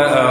Uh,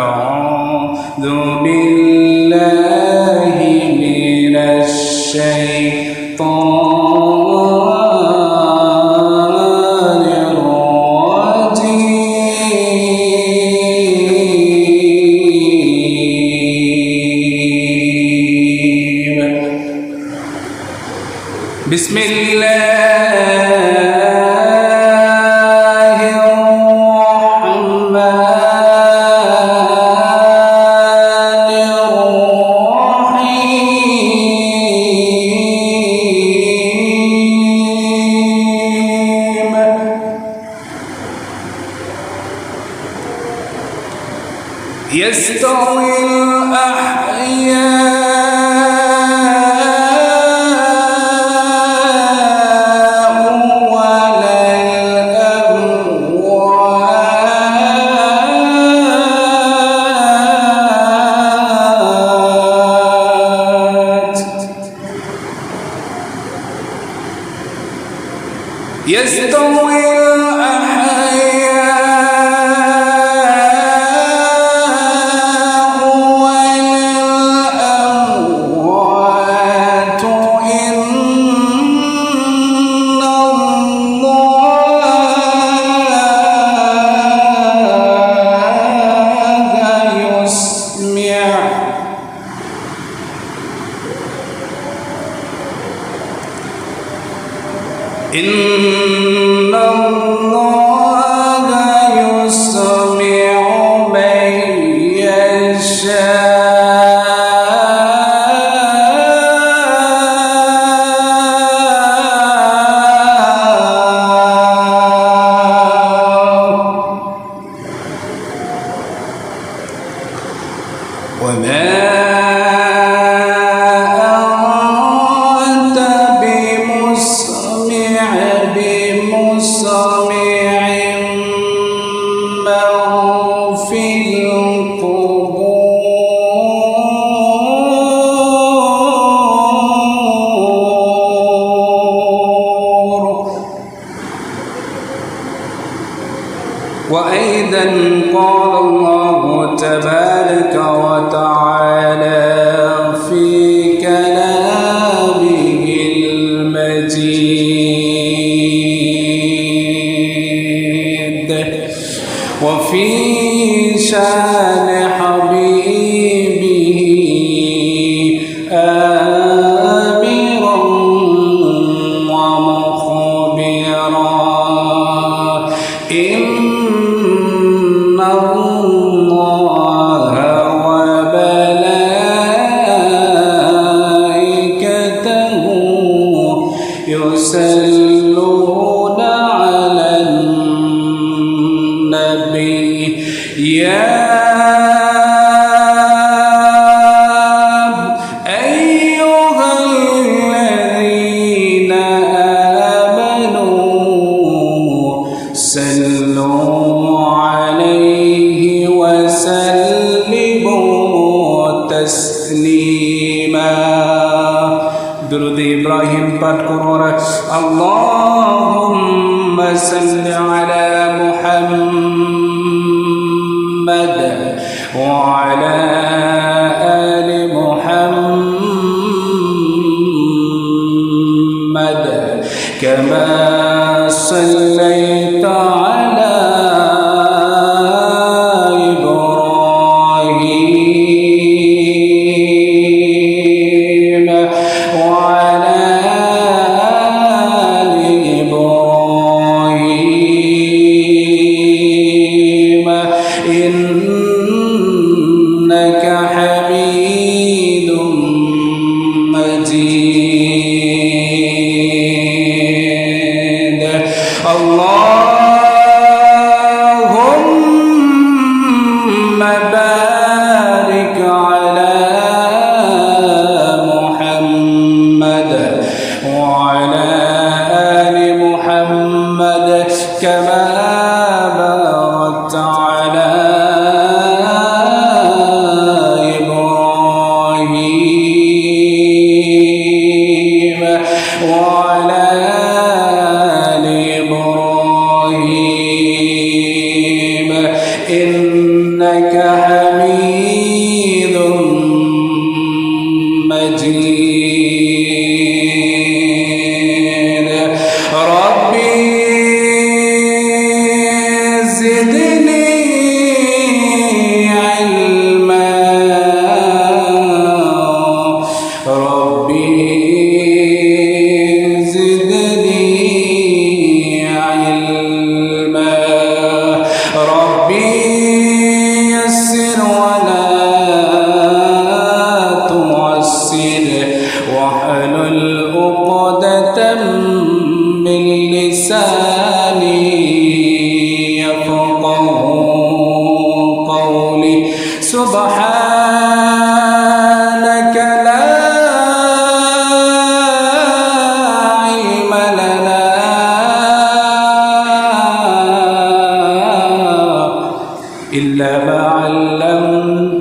إلا ما علمتنا.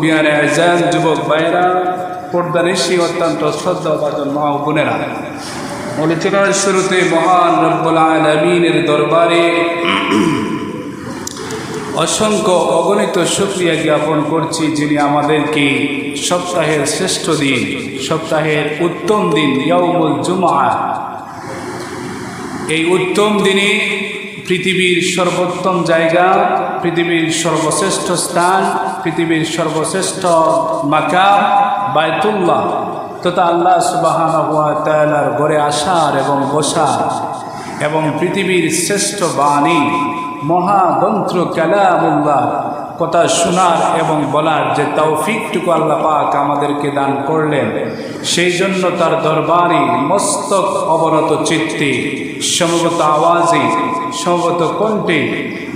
মুরুজবিয়ান আজান যুবক ভাইরা পর্দানিশী অত্যন্ত শ্রদ্ধাভাজন মা বোনেরা আলোচনার শুরুতে মহান রব্বুল আলমিনের দরবারে অসংখ্য অগণিত শুক্রিয়া জ্ঞাপন করছি, যিনি আমাদেরকে সপ্তাহের শ্রেষ্ঠ দিন, সপ্তাহের উত্তম দিন, ইয়াউমুল জুমা এই উত্তম দিনে পৃথিবীর সর্বোত্তম জায়গা পৃথিবীর সর্বশ্রেষ্ঠ স্থান, পৃথিবীর সর্বশ্রেষ্ঠ মাকা বায়তুল্লাহ তথা আল্লাহ সুবাহান ঘরে আসার এবং বসার। এবং পৃথিবীর শ্রেষ্ঠ বাণী মহাগন্ত্র কালামুল্লাহ কথা শোনার এবং বলার যে তৌফিকটুকু আল্লাহ পাক আমাদেরকে দান করলেন, সেই জন্য তার দরবারে মস্তক অবনত চিত্তে, সমবত আওয়াজে, সমবত কণ্ঠে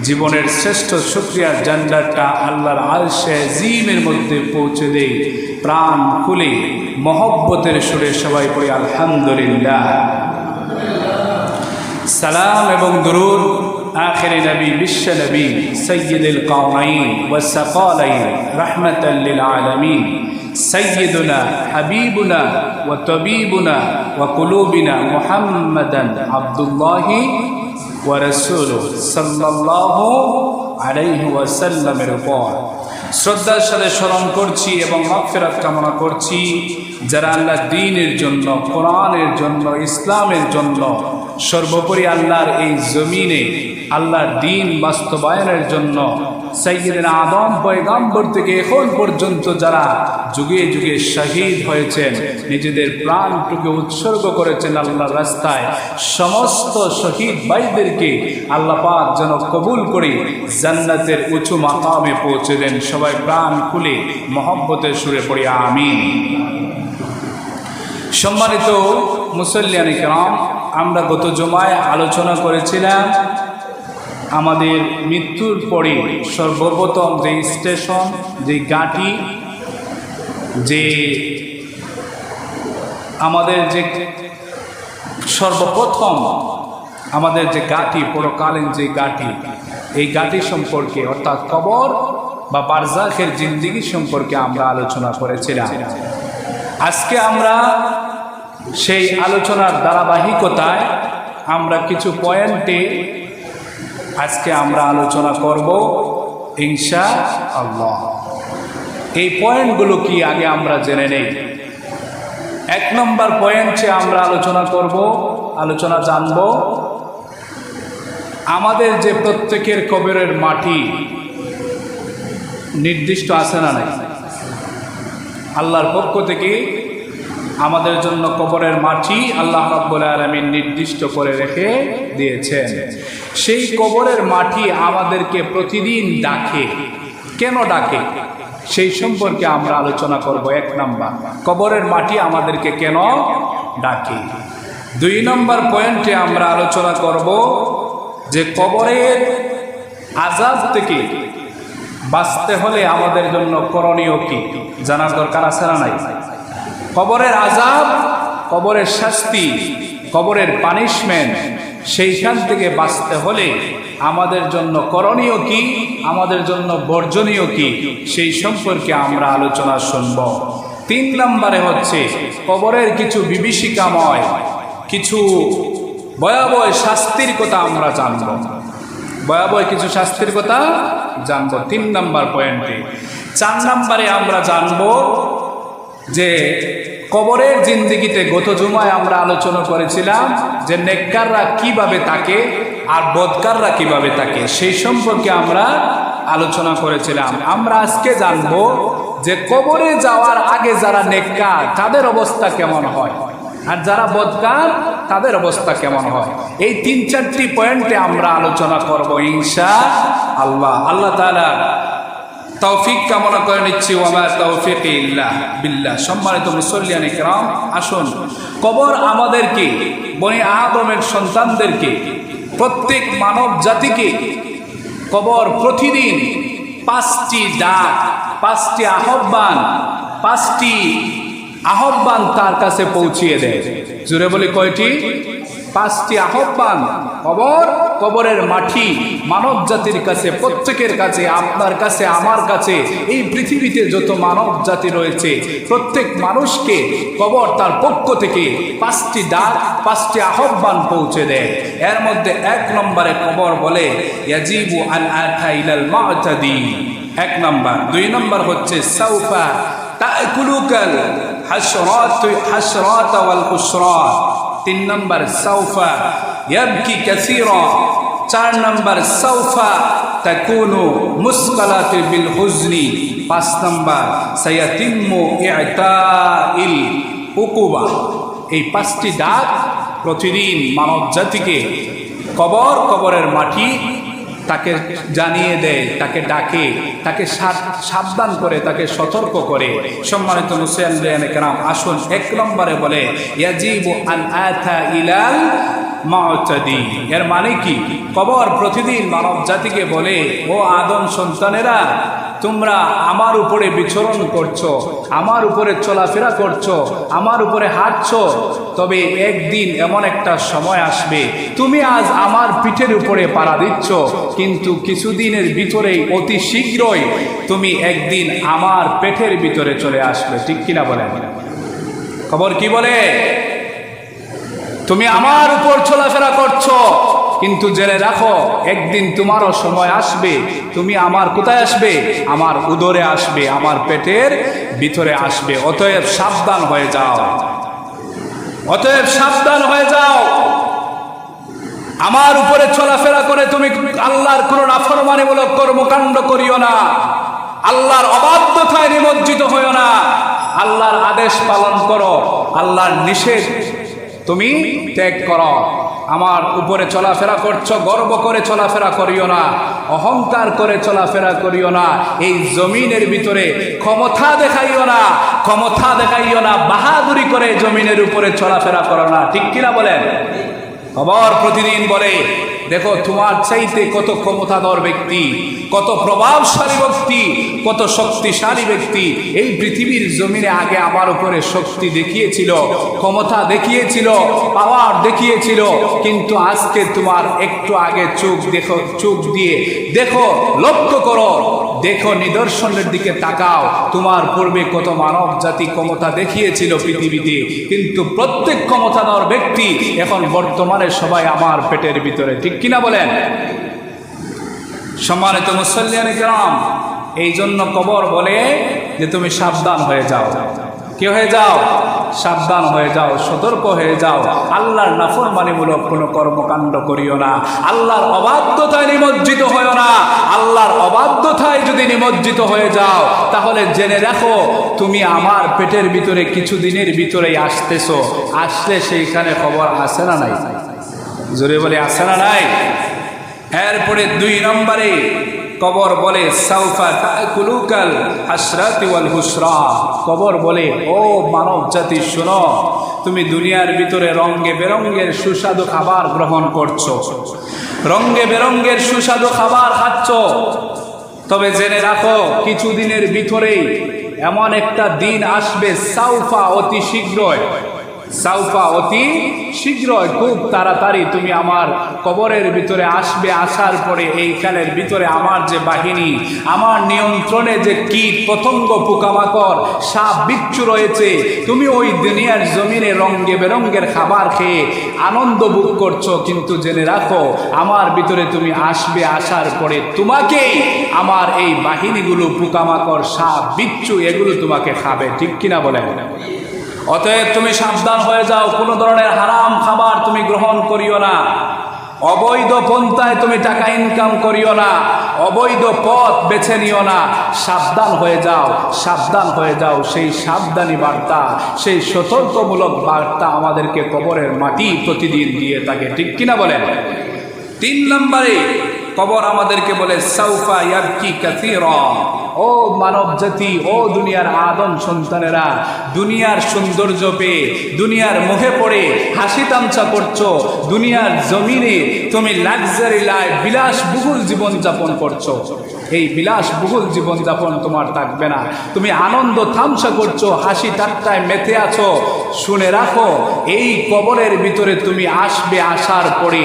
জীবনের শ্রেষ্ঠ শুক্রিয়ার জান্ডারটা আল্লাহর আলশে জিমের মধ্যে পৌঁছে দেয় প্রাণ খুলে মহব্বতের সুরে সবাই পড়ি আলহামদুলিল্লাহ। সালাম এবং দরুদ آخر نبي بش نبي سيد القومين والثقالين رحمة للعالمين سيدنا حبيبنا وطبيبنا وقلوبنا محمدا عبد الله ورسوله صلى الله عليه وسلم উপর শ্রদ্ধার সাথে স্মরণ করছি এবং মাগফিরাত কামনা করছি যারা আল্লাহ দিনের জন্য কোরআনের জন্য ইসলামের জন্য সর্বোপরি আল্লাহর এই জমিনে আল্লাহর দিন বাস্তবায়নের জন্য সাইয়িদিন আদম পয়গাম্বর থেকে এখন পর্যন্ত যারা যুগে যুগে শহীদ হয়েছেন, নিজেদের প্রাণটুকে উৎসর্গ করেছেন আল্লাহর রাস্তায়, সমস্ত শহীদ ভাইদেরকে আল্লাহ পাক যেন কবুল করে জান্নাতের উঁচু মাকামে পৌঁছে দেন। সবাই প্রাণ খুলে মহব্বতের সুরে পড়ি, আমিন। সম্মানিত মুসল্লিয়ানি কেরাম আমরা গত জমায় আলোচনা করেছিলাম আমাদের মৃত্যুর পরে সর্বপ্রথম যে স্টেশন, যে গাঁটি যে আমাদের যে সর্বপ্রথম আমাদের যে গাঁটি পরকালীন যে গাঁটি এই গাঁটি সম্পর্কে অর্থাৎ কবর বা বারজাখের জিন্দিগি সম্পর্কে আমরা আলোচনা করেছিলাম। আজকে আমরা সেই আলোচনার ধারাবাহিকতায় আমরা কিছু পয়েন্টে আজকে আমরা আলোচনা করব ইনশা আল্লাহ এই পয়েন্টগুলো কি আগে আমরা জেনে নেই। এক নম্বর পয়েন্টে আমরা আলোচনা করব, আলোচনা জানব, আমাদের যে প্রত্যেকের কবরের মাটি নির্দিষ্ট আছে না নাই? আল্লাহর পক্ষ থেকে আমাদের জন্য কবরের মাটি আল্লাহ রাব্বুল আলামিন নির্দিষ্ট করে রেখে দিয়েছেন। সেই কবরের মাটি আমাদেরকে প্রতিদিন ডাকে। কেন ডাকে? সেই সম্পর্কে আমরা আলোচনা করব এক নাম্বার। কবরের মাটি আমাদেরকে কেন ডাকে? দুই নম্বর পয়েন্টে আমরা আলোচনা করব যে কবরের আজাদ থেকে বাঁচতে হলে আমাদের জন্য করণীয় কি? জানার দরকার আছে না নাই? কবরের আজাব কবরের শাস্তি, কবরের পানিশমেন্ট সেইখান থেকে বাঁচতে হলে আমাদের জন্য করণীয় কি? আমাদের জন্য বর্জনীয় কি? সেই সম্পর্কে আমরা আলোচনা শুনব। তিন নম্বরে হচ্ছে কবরের কিছু বিভীষিকাময়, কিছু ভয়াবহ শাস্তির কথা আমরা জানব। ভয়াবহ কিছু শাস্তির কথা জানব। তিন নাম্বার পয়েন্টে চার নাম্বারে আমরা জানব যে কবরের জিন্দিগিতে গত জুমায় আমরা আলোচনা করেছিলাম যে নেককাররা কীভাবে থাকে আর বদকাররা কীভাবে থাকে সেই সম্পর্কে আমরা আলোচনা করেছিলাম। আমরা আজকে জানব যে কবরে যাওয়ার আগে যারা নেককার, তাদের অবস্থা কেমন হয়? আর যারা বদকার, তাদের অবস্থা কেমন হয়? এই তিন চারটি পয়েন্টে আমরা আলোচনা করব ইনশা আল্লাহ। আল্লাহ তাআলা তৌফিক কামনা করে নিচ্ছি ওমা তৌফিক ইল্লাহ বিল্লাহ। সম্মানিত মুসল্লিয়ান ইকরাম, আসুন, কবর আমাদেরকে, বনি আদমের সন্তানদেরকে, প্রত্যেক মানব জাতিকে কবর প্রতিদিন পাঁচটি ডাক, পাঁচটি আহ্বান পাঁচটি আহ্বান তার কাছে পৌঁছিয়ে দেয়। জুড়ে বলি কয়টি? পাঁচটি আহ্বান। কবর, কবরের মাটি মানব জাতির কাছে, প্রত্যেকের কাছে, আপনার কাছে, আমার কাছে, এই পৃথিবীতে যত মানব জাতি রয়েছে, প্রত্যেক মানুষকে কবর তার পক্ষ থেকে পাঁচটি ডাক, পাঁচটি আহ্বান পৌঁছে দেয়। এর মধ্যে এক নম্বরে কবর বলে এক নম্বর। দুই নম্বর হচ্ছে, সাউফা তাকুলুকাল হাসরাত হাসরাত তিন নম্বর সৌফা ইয়াবকি কাসীরা। চার নম্বর সৌফা তাকুনু মুসকালাত বিল হুজনি। পাঁচ নম্বর, সায়াতিম্মু ইতাইল উকুবা। এই পাঁচটি ডাক প্রতিদিন মানব জাতিকে কবর কবরের মাটি তাকে জানিয়ে দেয়, তাকে ডাকে, তাকে সাবধান করে, তাকে সতর্ক করে। সম্মানিত মুসিয়ান আসুন এক নম্বরে বলে এর মানে কি? কবর প্রতিদিন মানব জাতিকে বলে, ও আদম সন্তানেরা তোমরা আমার উপরে বিচরণ করছ, আমার উপরে চলাফেরা করছ, আমার উপরে হাঁটছো, তবে একদিন এমন একটা সময় আসবে। তুমি আজ আমার পিঠের উপরে পাড়া দিচ্ছ, কিন্তু কিছুদিনের ভিতরেই অতি শীঘ্রই তুমি একদিন আমার পেটের ভিতরে চলে আসবে। ঠিক কিনা বলেন? খবর কি বলে? তুমি আমার উপর চলাফেরা করছ কিন্তু জেনে রাখো, একদিন তোমারও সময় আসবে, তুমি আমার কোথায় আসবে? আমার উদরে আসবে, আমার পেটের ভিতরে আসবে। অতএব সাবধান হয়ে যাও। অতএব সাবধান হয়ে যাও। আমার উপরে চলাফেরা করে তুমি আল্লাহর কোন নাফরমানিমূলক কর্মকাণ্ড করিও না। আল্লাহর অবাধ্যতায় নিমজ্জিত হইও না। আল্লাহর আদেশ পালন করো। আল্লাহর নিষেধ তুমি ত্যাগ করো। আমার উপরে চলাফেরা করছ, গর্ব করে চলাফেরা করিও না, অহংকার করে চলাফেরা করিও না, এই জমিনের ভিতরে ক্ষমতা দেখাইও না, ক্ষমতা দেখাইও না, বাহাদুরি করে জমিনের উপরে চলাফেরা করো না, ঠিক কিনা বলেন? খবর প্রতিদিন বলে, দেখো, তোমার চাইতে কত ক্ষমতাধর ব্যক্তি, কত প্রভাবশালী ব্যক্তি, কত শক্তিশালী ব্যক্তি, এই পৃথিবীর জমিনে আগে আমার উপরে শক্তি দেখিয়েছিল, ক্ষমতা দেখিয়েছিল পাওয়ার দেখিয়েছিল, কিন্তু আজকে তোমার একটু আগে চোখ দেখো, চোখ দিয়ে দেখো, লক্ষ্য করো দেখো, নিদর্শনের দিকে তাকাও। তোমার পূর্বে কত মানব জাতি ক্ষমতা দেখিয়েছিল পৃথিবীতে, কিন্তু প্রত্যেক ক্ষমতাধর ব্যক্তি এখন বর্তমানে সবাই আমার পেটের ভিতরে। ঠিক কিনা বলেন? সম্মানিত মুসল্লিয়ান গ্রাম এই জন্য কবর বলে যে তুমি সাবধান হয়ে যাও। কি হয়ে যাও? সাবধান হয়ে যাও, সতর্ক হয়ে যাও। আল্লাহর নাফরমানিমূলক কোনো কর্মকাণ্ড করিও না। আল্লাহর অবাধ্যতায় নিমজ্জিত হয়েও না। আল্লাহর অবাধ্যতায় যদি নিমজ্জিত হয়ে যাও, তাহলে জেনে রাখো তুমি আমার পেটের ভিতরে কিছু দিনের ভিতরেই আসতেছো। আসলে সেইখানে খবর আসে না নাই? জোরে বলে আসে না নাই? এরপরে দুই নম্বরে কবর বলে, সাউফা হুসরা। কবর বলে, ও মানব জাতি, শোনো, তুমি দুনিয়ার ভিতরে রঙ্গে বেরঙ্গের সুস্বাদু খাবার গ্রহণ করছ। রঙ্গে বেরঙ্গের সুস্বাদু খাবার খাচ্ছ। তবে জেনে রাখো, কিছুদিনের ভিতরেই এমন একটা দিন আসবে সাউফা অতি শীঘ্রই। সাউফা অতি শীঘ্রই খুব তাড়াতাড়ি তুমি আমার কবরের ভিতরে আসবে, আসার পরে এইখানের ভিতরে আমার যে বাহিনী, আমার নিয়ন্ত্রণে যে কীট পতঙ্গ পোকামাকড়, সাপ, বিচ্ছু রয়েছে, তুমি ওই দুনিয়ার জমিনে রঙ্গে বেরঙ্গের খাবার খেয়ে আনন্দ ভোগ করছ, কিন্তু জেনে রাখো, আমার ভিতরে তুমি আসবে, আসার পরে তোমাকেই আমার এই বাহিনীগুলো পোকামাকড়, সাপ, বিচ্ছু, এগুলো তোমাকে খাবে, ঠিক কিনা বলেন? অতএব তুমি সাবধান হয়ে যাও, কোনো ধরনের হারাম খাবার তুমি গ্রহণ করিও না। অবৈধ পন্থায় তুমি টাকা ইনকাম করিও না, অবৈধ পথ বেছে নিও না। সাবধান হয়ে যাও, সাবধান হয়ে যাও, সেই সাবধানী বার্তা, সেই সতর্কমূলক বার্তা আমাদেরকে কবরের মাটি প্রতিদিন দিয়ে থাকে। ঠিক কিনা বলেন? তিন নম্বরে কবর আমাদেরকে বলে, সাউফা ইয়াবকি কাসীরা। ও মানব জাতি ও দুনিয়ার আদম সন্তানেরা, দুনিয়ার সৌন্দর্য পেয়ে, দুনিয়ার মুখে পড়ে হাসি তামচা করছ, দুনিয়ার জমিনে তুমি লাক্সারি লাইফ বিলাসবহুল জীবনযাপন করছ। এই বিলাসবহুল জীবনযাপন তোমার থাকবে না। তুমি আনন্দ থামসা করছ, হাসি ঠাট্টায় মেতে আছো। শুনে রাখো, এই কবরের ভিতরে তুমি আসবে আসার পরে,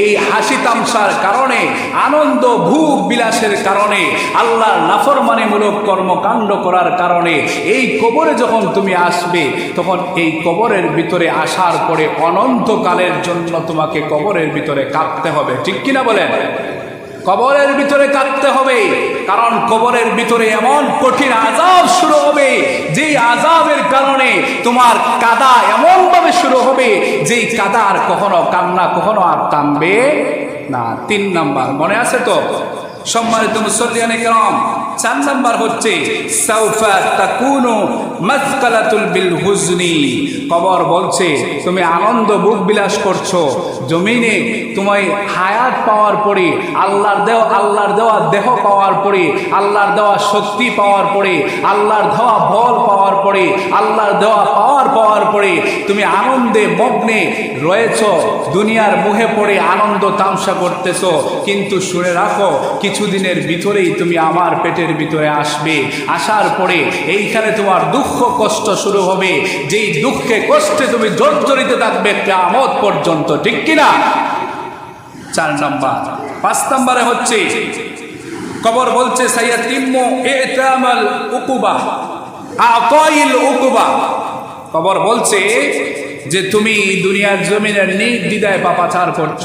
এই হাসি তামসার কারণে আনন্দ, ভূপ বিলাসের কারণে, আল্লাহর নাফরমানিমূলক কর্মকাণ্ড করার কারণে, এই কবরে যখন তুমি আসবে, তখন এই কবরের ভিতরে আসার পরে অনন্তকালের জন্য তোমাকে কবরের ভিতরে কাঁদতে হবে। ঠিক কিনা বলেন? কবরের ভিতরে কাটতে হবে। কারণ কবরের ভিতরে এমন কঠিন আজাব শুরু হবে যে আজাবের কারণে তোমার কাদা এমনভাবে শুরু হবে যে কাদা আর কখনো কান্না কখনো আর টানবে না। তিন নাম্বার, মনে আছে তো? সম্মানিত মুসল্লিয়ানে কেরম, চার নাম্বার হচ্ছে কবর বলছে, তুমি আনন্দ, বুক বিলাস করছ। জমিনে তুমি হায়াত পাওয়ার পরে, আল্লাহর আল্লাহর দেওয়া দেহ পাওয়ার পরে, আল্লাহর দেওয়া শক্তি পাওয়ার পরে, আল্লাহর দেওয়া বল পাওয়ার পরে, আল্লাহর দেওয়া পাওয়ার পাওয়ার পরে, তুমি আনন্দে, মগ্নে রয়েছ। দুনিয়ার মুখে পড়ে আনন্দ তামসা করতেছ। কিন্তু শুনে রাখো কিছুদিনের ভিতরেই তুমি আমার পেটের ভিতরে আসবে। আসার পরে এইখানে তোমার দুঃখ, কষ্ট শুরু হবে। যেই দুঃখে, কষ্টে তুমি জর্জরিতে থাকবে আমদ পর্যন্ত, ঠিক কিনা? চার নম্বর। পাঁচ নম্বরে হচ্ছে, কবর বলছে সাইয়া তিম্ম এতামাল উকুবা, আতাইল উকুবা। কবর বলছে যে, তুমি দুনিয়ার জমিনের নির্দ্বিধায় পাপাচার করছ।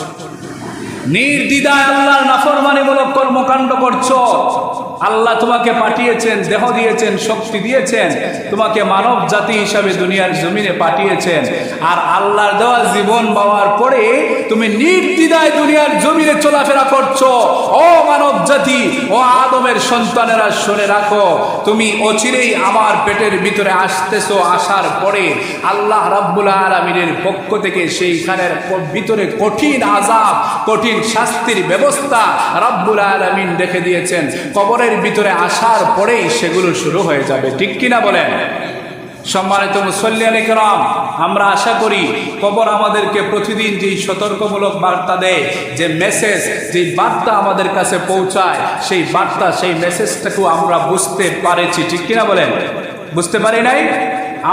নির্দ্বিধায় আল্লাহর নাফরমানিমূলক কর্মকাণ্ড করছ। আল্লাহ তোমাকে পাঠিয়েছেন, দেহ দিয়েছেন, শক্তি দিয়েছেন, তোমাকে মানব জাতি হিসাবে দুনিয়ার জমিনে পাঠিয়েছেন। আর আল্লাহর দেওয়া জীবন পাওয়ার পরে তুমি নির্দ্বিধায় দুনিয়ার জমিনে চলাফেরা করছ। ও মানব জাতি, ও আদমের সন্তানেরা, শুনে রাখো, তুমি অচিরেই আমার পেটের ভিতরে আসতেছো, আসার পরে আল্লাহ রাব্বুল আলমিনের পক্ষ থেকে সেইখানের ভিতরে কঠিন আজাব কঠিন শাস্তির ব্যবস্থা রাব্বুল আলমিন রেখে দিয়েছেন। কবরের ভিতরে আসার পরেই সেগুলো শুরু হয়ে যাবে। ঠিক কিনা বলেন? সম্মানিত মুসল্লিয়ান একরাম আমরা আশা করি কবর আমাদেরকে প্রতিদিন যেই সতর্কমূলক বার্তা দেয়, যে মেসেজ যেই বার্তা আমাদের কাছে পৌঁছায়, সেই বার্তা, সেই মেসেজটাকেও আমরা বুঝতে পারেছি। ঠিক কিনা বলেন? বুঝতে পারি নাই?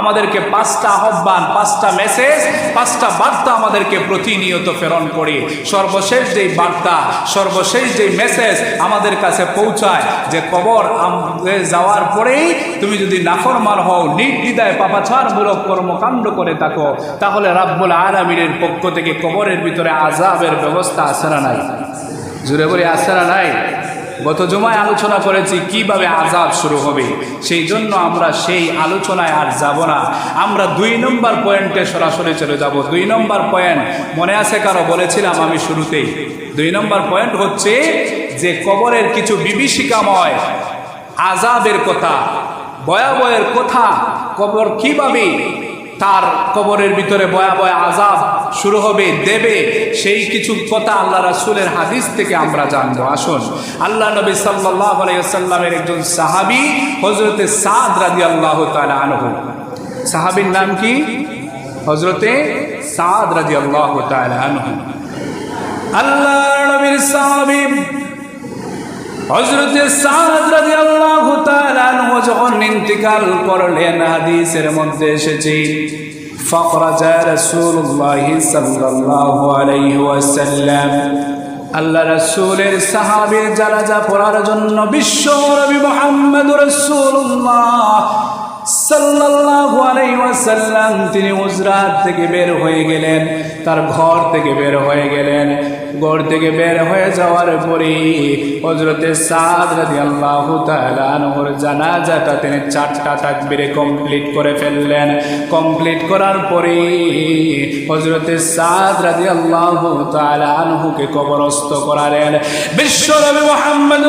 আমাদেরকে পাঁচটা আহ্বান, পাঁচটা মেসেজ পাঁচটা বার্তা আমাদেরকে প্রতিনিয়ত প্রেরণ করে। সর্বশেষ যেই বার্তা, সর্বশেষ যেই মেসেজ আমাদের কাছে পৌঁছায়, যে কবর যাওয়ার পরেই তুমি যদি নাফরমান হও নির্দ্বিধায় পাপাচারমূলক কর্মকাণ্ড করে থাকো, তাহলে রাব্বুল আলমিনের পক্ষ থেকে কবরের ভিতরে আজাবের ব্যবস্থা আছে না নাই? জুড়ে বলে আসে না নাই? গত জমায় আলোচনা করেছি, কীভাবে আজাব শুরু হবে? সেই জন্য আমরা সেই আলোচনায় আর যাব না। আমরা দুই নম্বর পয়েন্টে সরাসরি চলে যাব। দুই নম্বর পয়েন্ট, মনে আছে কারও? বলেছিলাম আমি শুরুতেই। দুই নম্বর পয়েন্ট হচ্ছে যে কবরের কিছু বিভীষিকাময় আজাবের কথা, ভয়াবহের কথা, কবর কীভাবে তার কবরের ভিতরে বয়া বয়া আজাব শুরু হবে, দেবে। সেই কিছু কথা আল্লাহ রাসুলের হাদিস থেকে আমরা জানব। আসুন, আল্লাহ নবী সাল্লাহ আলাইসাল্লামের একজন সাহাবি হজরতে সাদ রাজি আল্লাহ আনহু। সাহাবির নাম কি? হজরতে সাদ রাজি আল্লাহ আনহু। আল্লাহ নবীর সাহাবী, হযরত সাদ যখন ইন্তিকাল করলেন, হাদিসের মধ্যে এসেছে فخرج رسول الله صلى الله عليه وسلم আল্লাহ রাসূলের সাহাবীর জানাজা পড়ার জন্য বিশ্ব নবী মুহাম্মদ রাসূলুল্লাহ সাল্লাল্লাহু আলাইহি ওয়াসাল্লাম তিনি উজরাত থেকে বের হয়ে গেলেন তার ঘর থেকে বের হয়ে গেলেন ঘর থেকে বের হয়ে যাওয়ার পরে হযরতে সাদ রাদিয়াল্লাহু তাআলা আনহুর জানাজাটা তিনি চারটা তাকবীরে কমপ্লিট করে ফেললেন। কমপ্লিট করার পরে হযরতে সাদ রাদিয়াল্লাহু তাআলা আনহুকে কবরস্থ করালেন। বিশ্বনবী মুহাম্মদ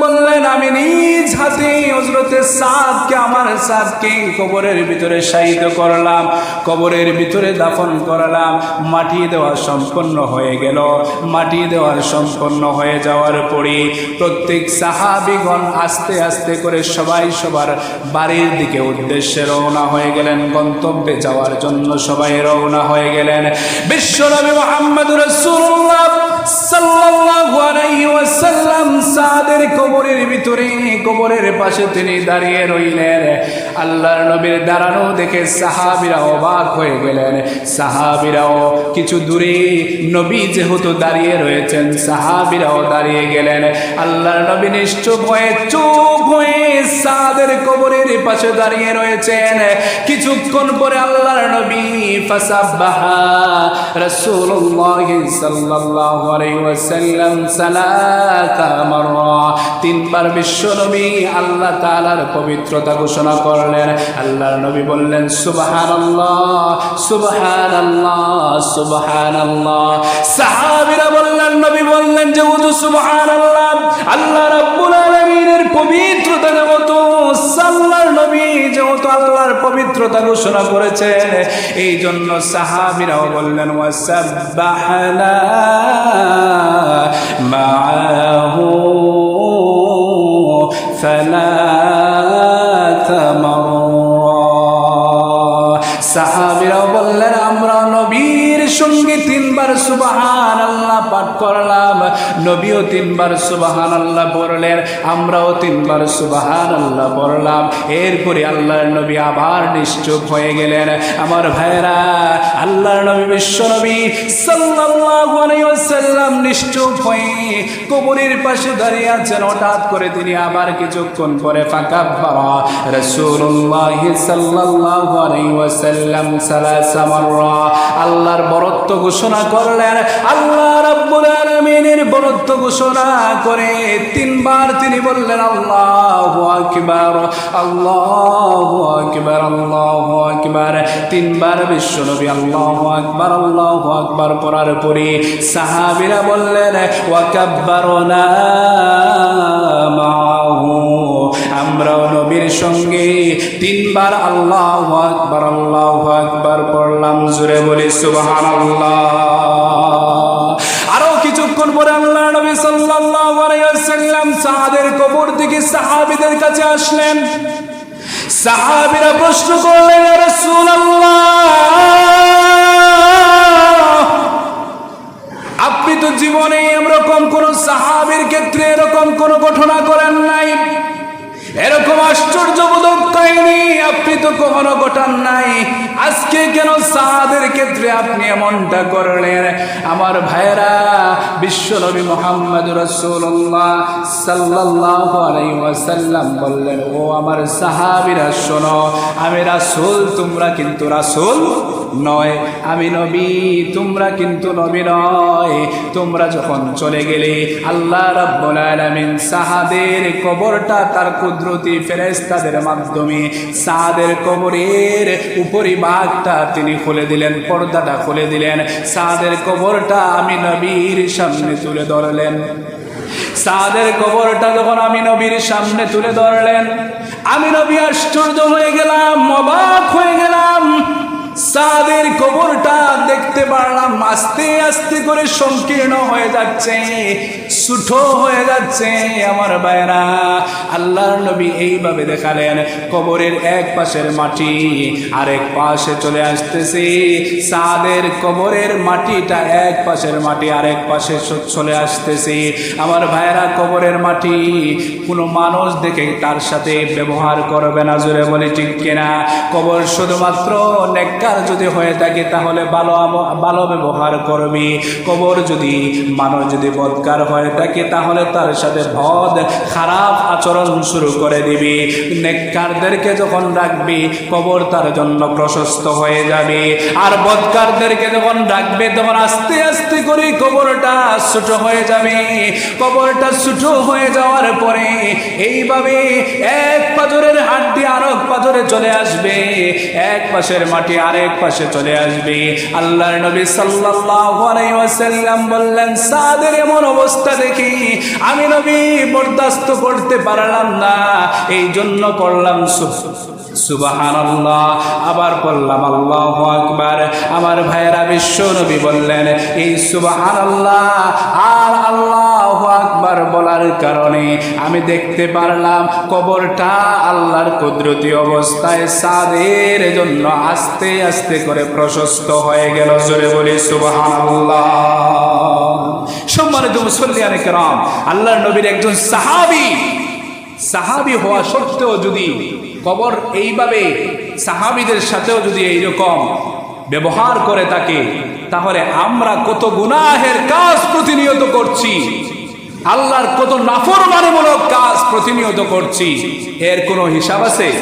বললেন, আমি নিজ হাতে হযরতে সাদকে, আমার সাদকে কবরের ভিতরে শায়িত করলাম। কবরের ভিতরে দাফন করালাম, মাটি দেওয়া সম্পন্ন হয়ে গেল। মাটি দেওয়ার সম্পন্ন হয়ে যাওয়ার পরে প্রত্যেক সাহাবিগণ আস্তে আস্তে করে সবাই সবার বাড়ির দিকে উদ্দেশ্যে রওনা হয়ে গেলেন, গন্তব্যে যাওয়ার জন্য সবাই রওনা হয়ে গেলেন। বিশ্বনবী মোহাম্মদ রাসূলুল্লাহ সাল্লাল্লাহু নবী যেহেতু দাঁড়িয়ে হয়ে, চুপ কবরের পাশে দাঁড়িয়ে রয়েছেন। কিছুক্ষণ পরে আল্লাহর নবী, ফাসাব্বাহা রাসূলুল্লাহ সাল্লাল্লাহু আলাইহি ওয়াসাল্লাম সালাতা আল্লাহ তাআলার পবিত্রতা ঘোষণা করলেন। আল্লাহর নবী বললেন, সুবহানাল্লাহ সুবহানাল্লাহ সুবহানাল্লাহ। সাহাবীরা বললেন, নবী বললেন যে, উদু সুবহানাল্লাহ, আল্লাহ রাব্বুল আলামিনের পবিত্রতা যেহেতু সাল্লার নবী যেহেতু আল্লাহর পবিত্রতা ঘোষণা করেছেন। এই জন্য সাহাবীরাও বললেন, ওয়াসাব্বাহনা মাআহু ثلاث مرات সাহাবীরাও বললেন আমরা নবীর সঙ্গে তিনবার সুবাহান আল্লাহ পাঠ করলাম। নবীও তিনবার সুবাহান আল্লাহ পড়লেন আমরাও তিনবার সুবাহান আল্লাহ পড়লাম এরপরে আল্লাহর নবী আবার নিশ্চুপ হয়ে গেলেন। আমার ভাইরা আল্লাহর নবী বিশ্ব নবী ওয়াসাল্লাম নিশ্চুপ হয়ে কবরের পাশে দাঁড়িয়ে আছেন। হঠাৎ করে তিনি আবার কিছুক্ষণ পরে ফাঁকা মাররা। আল্লাহর বরত্ব ঘোষণা করলেন, আল্লাহ রাব্বুল আলামিনের বরত্ব ঘোষণা করে তিনবার তিনি বললেন, আল্লাহু আকবার আল্লাহু আকবার আল্লাহু আকবার। তিনবার বিশ্বনবী আল্লাহু আকবার আল্লাহু আকবার পড়ার পরে সাহাবীরা বললেন, ওয়াকাব্বারনা আমরাও নবীর সঙ্গে তিনবার আল্লাহ আকবার আল্লাহ আকবার পড়লাম। জুড়ে বলি, সুবহানাল্লাহ। কিছুক্ষণ পরে আল্লাহ নবী সাল্লাল্লাহু আলাইহি ওয়াসাল্লাম সাহাদের কবর থেকে সাহাবীদের কাছে আসলেন, সাহাবীরা প্রশ্ন করলেন, ইয়া রাসূলুল্লাহ, আপনি তো জীবনে এরকম কোন সাহাবীর ক্ষেত্রে এরকম কোন ঘটনা করেন নাই? এরকম আশ্চর্য আশ্চর্যবোধক কাহিনী আপনি তো কখনো ঘটান নাই। আজকে কেন সাহাদের ক্ষেত্রে আপনি এমনটা করলেন? আমার ভাইরা বিশ্বনবী মোহাম্মদ রসুল্লাহ সাল্লাল্লাহু আলাইহি ওয়াসাল্লাম বললেন, ও আমার সাহাবীরা, শোনো, আমি রাসুল, তোমরা কিন্তু রাসূল নয়। আমি নবী, তোমরা কিন্তু নবী নয়। তোমরা যখন চলে গেলে আল্লাহ রাব্বুল আলামিন সাহাদের কবরটা তার কুদরতি ফেরেশতাদের মাধ্যমে সাহাদের কবরের উপরি ভাগটা তিনি খুলে দিলেন, পর্দাটা খুলে দিলেন। সাহাদের কবরটা আমি নবীর সামনে তুলে ধরলেন। সাদের কবরটা যখন আমি নবীর সামনে তুলে ধরলেন, আমি নবী আশ্চর্য হয়ে গেলাম, অবাক হয়ে গেলাম। সাদের কবরটা দেখতে পারলাম, আস্তে আস্তে করে সংকীর্ণ হয়ে যাচ্ছে ছোট হয়ে যাচ্ছে আমার ভাইরা আল্লাহর নবী এইভাবে দেখালেন, কবরের এক পাশের মাটি আরেক পাশে চলে আসতেছে। সাদের কবরের মাটিটা এক পাশের মাটি আরেক পাশে চলে আসতেছে। আমার ভাইরা কবরের মাটি কোনো মানুষ দেখে তার সাথে ব্যবহার করবে না, জোরে বলে ঠিক কিনা? কবর শুধুমাত্র নেককার যদি হয়ে থাকে, তাহলে ভালো ভালো ব্যবহার করবি। কবর যদি মানুষ যদি বদকার হয়ে থাকে, তাহলে তার সাথে ভদ খারাপ আচরণ শুরু করে দিবি। নেককারদেরকে যখন রাখবি কবর তার জন্য প্রশস্ত হয়ে যাবে। আর বদকারদেরকে যখন ডাকবে, তখন আস্তে আস্তে করে কবরটা ছোট হয়ে যাবে। কবরটা ছোট হয়ে যাওয়ার পরে এইভাবে এক পাথরের হাড্ডি আরেক পাথরে চলে আসবে। এক পাশের মাটি আরেক পাশে চলে আসবে। আল্লাহর নবী সাল্লাল্লাহু বললেন, সাদের এমন অবস্থা দেখি, আমি নবী বরদাস্ত করতে পারলাম না। এই জন্য করলাম আবার বললাম, আল্লাহ আকবার। আমার ভাইয়েরা বিশ্ব নবী বললেন, এই সুবাহানাল্লাহ, আর আল্লাহ আকবার বলার কারণে আমি দেখতে পারলাম কবরটা আল্লাহর কুদরতি অবস্থায় সাদের জন্য আস্তে আস্তে করে প্রশস্ত হয়ে গেল। জোরে বলি, সুবাহানাল্লাহ। সম্মানিত মুসল্লিয়ানে কেরাম, আল্লাহর নবীর একজন সাহাবী, সাহাবি হওয়া সত্ত্বেও যদি কবর এইভাবে সাহাবিদের সাথেও যদি এইরকম ব্যবহার করে থাকে, তাহলে আমরা কত গুনাহের কাজ প্রতিনিয়ত করছি। আল্লাহর কত নাফরমানিমূলক কাজ প্রতিনিয়ত করছি। এর কোনো হিসাব আছে?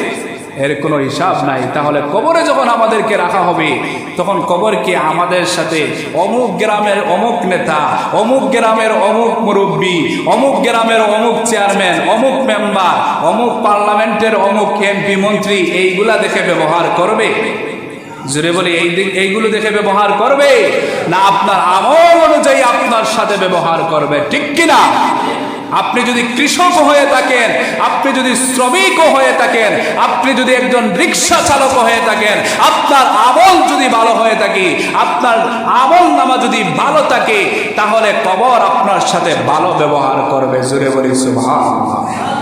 এর কোনো হিসাব নাই। তাহলে কবরে যখন আমাদেরকে রাখা হবে, তখন কবর কি আমাদের সাথে অমুক গ্রামের অমুক নেতা, অমুক গ্রামের অমুক মুরব্বী, অমুক গ্রামের অমুক চেয়ারম্যান, অমুক মেম্বার, অমুক পার্লামেন্টের অমুক এমপি, মন্ত্রী, এইগুলা দেখে ব্যবহার করবে? জুড়ে বলি, এই এইগুলো দেখে ব্যবহার করবে? না, আপনার আমল অনুযায়ী আপনার সাথে ব্যবহার করবে, ঠিক কিনা? আপনি যদি কৃষক হয়ে থাকেন, আপনি যদি শ্রমিক হয়ে থাকেন, আপনি যদি একজন রিক্সা চালক হয়ে থাকেন, আপনার আমল যদি ভালো হয়ে থাকে, আপনার আমল নামা যদি ভালো থাকে, তাহলে কবর আপনার সাথে ভালো ব্যবহার করবে জুড়ে বলি সুভাষ